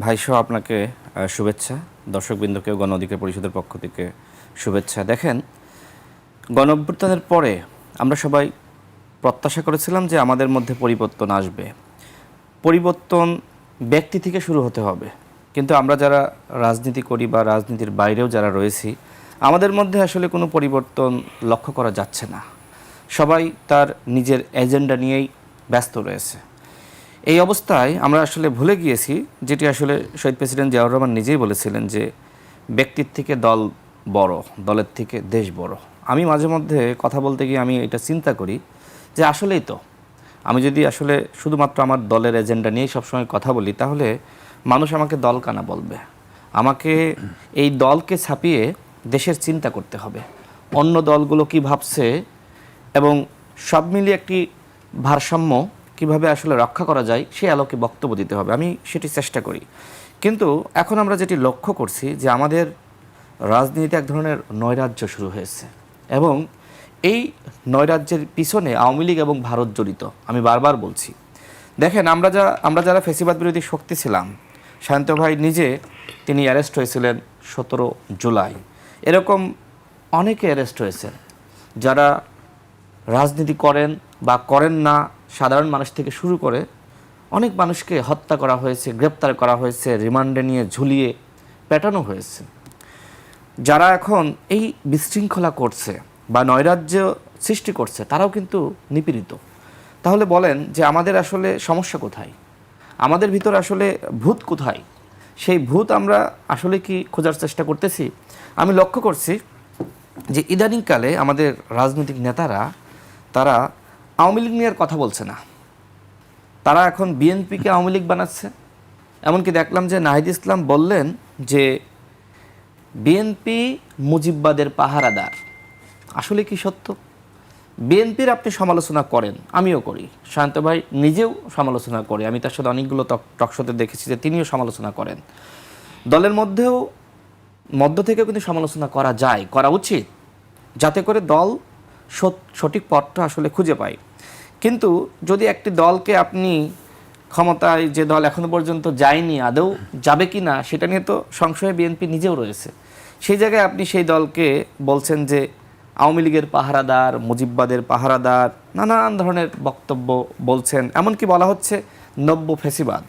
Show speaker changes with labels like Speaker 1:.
Speaker 1: ভাইসহ আপনাকে শুভেচ্ছা, দর্শকবৃন্দকেও গণ অধিকার পরিষদের পক্ষ থেকে শুভেচ্ছা। দেখেন, গণ অভ্যুত্থানের পরে আমরা সবাই প্রত্যাশা করেছিলাম যে আমাদের মধ্যে পরিবর্তন আসবে। পরিবর্তন ব্যক্তি থেকে শুরু হতে হবে। কিন্তু আমরা যারা রাজনীতি করি বা রাজনীতির বাইরেও যারা রয়েছি, আমাদের মধ্যে আসলে কোনো পরিবর্তন লক্ষ্য করা যাচ্ছে না। সবাই তার নিজের এজেন্ডা নিয়েই ব্যস্ত রয়েছে। এই অবস্থায় আমরা আসলে ভুলে গিয়েছি, যেটি আসলে শহীদ প্রেসিডেন্ট জিয়াউর রহমান নিজেই বলেছিলেন যে ব্যক্তির থেকে দল বড়, দলের থেকে দেশ বড়। আমি মাঝে মধ্যে কথা বলতে গিয়ে আমি এটা চিন্তা করি যে আসলেই তো, আমি যদি আসলে শুধুমাত্র আমার দলের এজেন্ডা নিয়েই সবসময় কথা বলি, তাহলে মানুষ আমাকে দল কানা বলবে। আমাকে এই দলকে ছাপিয়ে দেশের চিন্তা করতে হবে। অন্য দলগুলো কি ভাবছে? এবং সব মিলিয়ে একটি ভারসাম্য কীভাবে আসলে রক্ষা করা যায়, সেই আলোকে বক্তব্য দিতে হবে। আমি সেটি চেষ্টা করি। কিন্তু এখন আমরা যেটি লক্ষ্য করছি যে আমাদের রাজনীতিতে এক ধরনের নৈরাজ্য শুরু হয়েছে এবং এই নৈরাজ্যের পিছনে আওয়ামী লীগ এবং ভারত জড়িত। আমি বারবার বলছি। দেখেন, আমরা যা, আমরা যারা ফেসিবাদ বিরোধী শক্তি ছিলাম শান্ত ভাই নিজে তিনি অ্যারেস্ট হয়েছিলেন সতেরো জুলাই। এরকম অনেকে অ্যারেস্ট হয়েছে যারা রাজনীতি করেন বা করেন না সাধারণ মানুষ থেকে শুরু করে অনেক মানুষকে হত্যা করা হয়েছে, গ্রেপ্তার করা হয়েছে, রিমান্ডে নিয়ে ঝুলিয়ে পেটানো হয়েছে। যারা এখন এই বিশৃঙ্খলা করছে বা নৈরাজ্য সৃষ্টি করছে, তারাও কিন্তু নিপীড়িত। তাহলে বলেন যে আমাদের আসলে সমস্যা কোথায়? আমাদের ভিতর আসলে ভূত কোথায়? সেই ভূত আমরা আসলে কি খোঁজার চেষ্টা করতেছি? আমি লক্ষ্য করছি যে ইদানিংকালে আমাদের রাজনৈতিক নেতারা, তারা আওয়ামী লীগ নিয়ে আর কথা বলছে না। তারা এখন বিএনপিকে আওয়ামী লীগ বানাচ্ছে। এমনকি দেখলাম যে নাহিদ ইসলাম বললেন যে বিএনপি মুজিববাদের পাহারাদার। আসলে কি সত্য? বিএনপির আপনি সমালোচনা করেন, আমিও করি। শান্ত ভাই নিজেও সমালোচনা করে, আমি তার সাথে অনেকগুলো টকশোতে দেখেছি যে তিনিও সমালোচনা করেন। দলের মধ্যেও, মধ্য থেকেও কিন্তু সমালোচনা করা যায়, করা উচিত। যাতে করে দল সঠিক পথটা আসলে খুঁজে পায়। কিন্তু যদি একটি দলকে আপনি ক্ষমতায় যে দল এখনও পর্যন্ত যায়নি, আদৌ যাবে কি না সেটা নিয়ে তো সংশয়ে বিএনপি নিজেও রয়েছে। সেই জায়গায় আপনি সেই দলকে বলছেন যে আওয়ামী লীগের পাহারাদার, মুজিব্বাদের পাহারাদার, নানান ধরনের বক্তব্য বলছেন। এমনকি বলা হচ্ছে নব্য ফেসিবাদ।